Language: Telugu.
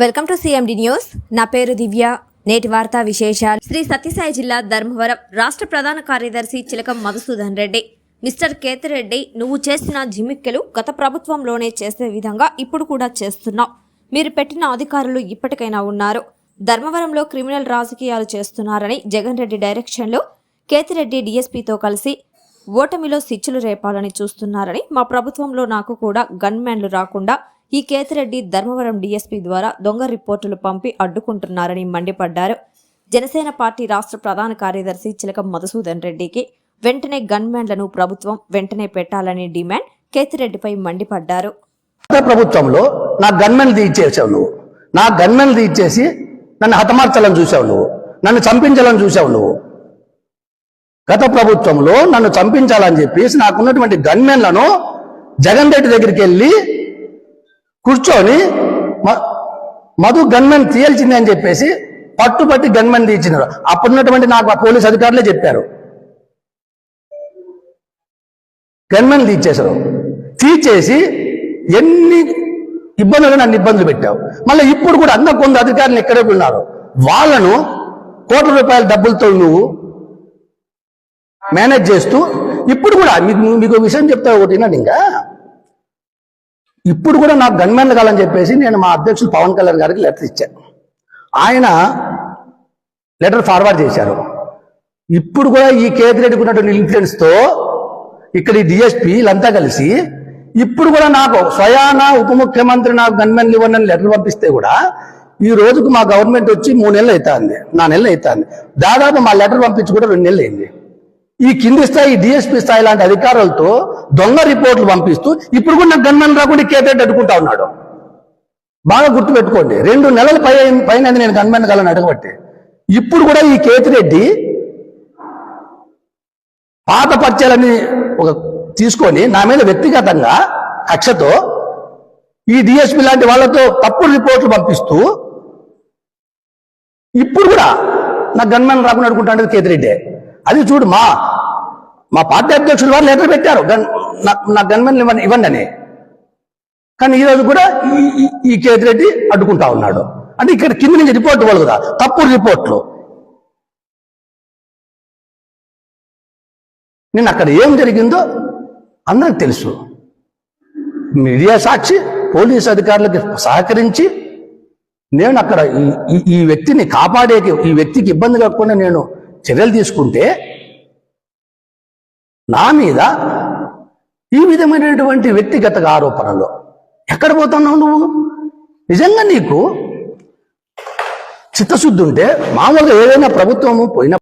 Welcome to CMD news. నా పేరు దివ్య. నేటి వార్తా విశేషాలు. శ్రీ సత్యసాయి జిల్లా ధర్మవరం రాష్ట్ర ప్రధాన కార్యదర్శి చిలకం మధుసూదన్ రెడ్డి. మిస్టర్ కేతిరెడ్డి నువ్వు చేసిన జిమిక్కలు గత ప్రభుత్వంలోనే చేసే విధంగా ఇప్పుడు కూడా చేస్తున్నావు. మీరు పెట్టిన అధికారులు ఇప్పటికైనా ఉన్నారు. ధర్మవరంలో క్రిమినల్ రాజకీయాలు చేస్తున్నారని జగన్ రెడ్డి డైరెక్షన్లో కేతిరెడ్డి డీఎస్పీతో కలిసి ఓటమిలో సిచ్చులు రేపాలని చూస్తున్నారని మా ప్రభుత్వంలో నాకు కూడా గన్మ్యాన్లు రాకుండా ఈ కేతిరెడ్డి ధర్మవరం డీఎస్పీ ద్వారా దొంగ రిపోర్టులు పంపి అడ్డుకుంటున్నారని మండిపడ్డారు. జనసేన పార్టీ రాష్ట్ర ప్రధాన కార్యదర్శి చిలక మధుసూదన్ రెడ్డికి వెంటనే గన్మెన్లను ప్రభుత్వం వెంటనే పెట్టాలని డిమాండ్ కేతిరెడ్డిపై మండిపడ్డారు. గత ప్రభుత్వంలో నా గన్మెన్ ఇచ్చేసావు నువ్వు. నా గన్మెన్ ఇచ్చేసి నన్ను హతమార్చాలని చూసావు నువ్వు. నన్ను చంపించాలని చూసావు నువ్వు. గత ప్రభుత్వంలో నన్ను చంపించాలని చెప్పేసి నాకున్నటువంటి గన్మెన్లను జగన్ రెడ్డి దగ్గరికి వెళ్ళి కూర్చొని మ- మధు గన్మెన్ తీయాల్సిందే అని చెప్పేసి పట్టుపట్టి గన్మెన్ తీర్చినారు. అప్పుడున్నటువంటి నాకు ఆ పోలీస్ అధికారులే చెప్పారు. గన్మెన్ తీర్చేశారు. తీర్చేసి ఎన్ని ఇబ్బందులు నన్ను ఇబ్బందులు పెట్టావు. మళ్ళీ ఇప్పుడు కూడా అంత కొంత అధికారులు ఇక్కడే ఉన్నారు. వాళ్ళను కోట్ల రూపాయల డబ్బులతో నువ్వు మేనేజ్ చేస్తూ ఇప్పుడు కూడా మీకు మీకు విషయం చెప్తా ఒకటి ఇంకా. ఇప్పుడు కూడా నాకు గన్మెన్లు కావాలని చెప్పేసి నేను మా అధ్యక్షులు పవన్ కళ్యాణ్ గారికి లెటర్ ఇచ్చాను ఆయన లెటర్ ఫార్వర్డ్ చేశారు. ఇప్పుడు కూడా ఈ కేతిరెడ్డికి ఉన్నటువంటి ఇన్ఫ్లుయెన్స్తో ఇక్కడ ఈ డిఎస్పీ వీళ్ళంతా కలిసి ఇప్పుడు కూడా నాకు స్వయాన ఉప ముఖ్యమంత్రి నాకు గన్మెన్లు ఇవ్వండి అని లెటర్ పంపిస్తే కూడా ఈ రోజుకు మా గవర్నమెంట్ వచ్చి మూడు నెలలు అవుతుంది నా నెలలు అవుతుంది. దాదాపు మా లెటర్ పంపించి కూడా రెండు నెలలు అయింది. ఈ కింది స్థాయి డిఎస్పీ స్థాయి లాంటి అధికారులతో దొంగ రిపోర్ట్లు పంపిస్తూ ఇప్పుడు కూడా నాకు గన్మెన్ రాకుండా కేతిరెడ్డి అడ్డుకుంటా ఉన్నాడు. బాగా గుర్తుపెట్టుకోండి. రెండు నెలల పై పైన నేను గన్మెన్ కాలని అడగబట్టి. ఇప్పుడు కూడా ఈ కేతిరెడ్డి పాత పరిచయాలన్నీ ఒక తీసుకొని నా మీద వ్యక్తిగతంగా కక్షతో ఈ డిఎస్పీ లాంటి వాళ్ళతో తప్పుడు రిపోర్ట్లు పంపిస్తూ ఇప్పుడు కూడా నా గన్మెన్ రాకుండా అడుగుంటాడు కేతిరెడ్డి. అది చూడు మా మా పార్టీ అధ్యక్షులు వారు లెటర్ పెట్టారు. గన్ నా- గన్మెన్లు ఇవ్వండి ఇవ్వండి అని కానీ ఈ రోజు కూడా ఈ- ఈ- ఈ కేతిరెడ్డి అడ్డుకుంటా ఉన్నాడు. అంటే ఇక్కడ కింద నుంచి రిపోర్ట్ ఇవ్వాలి కదా. తప్పుడు రిపోర్ట్లు. నేను అక్కడ ఏం జరిగిందో అందరికి తెలుసు. మీడియా సాక్షి పోలీస్ అధికారులకు సహకరించి నేను అక్కడ ఈ- ఈ- ఈ వ్యక్తిని కాపాడే ఈ వ్యక్తికి ఇబ్బంది కాకుండా నేను చర్యలు తీసుకుంటే నా మీద ఈ విధమైనటువంటి వ్యక్తిగత ఆరోపణలు. ఎక్కడ పోతున్నావు నువ్వు? నిజంగా నీకు చిత్తశుద్ధి ఉంటే మామూలుగా ఏదైనా ప్రభుత్వము పోయిన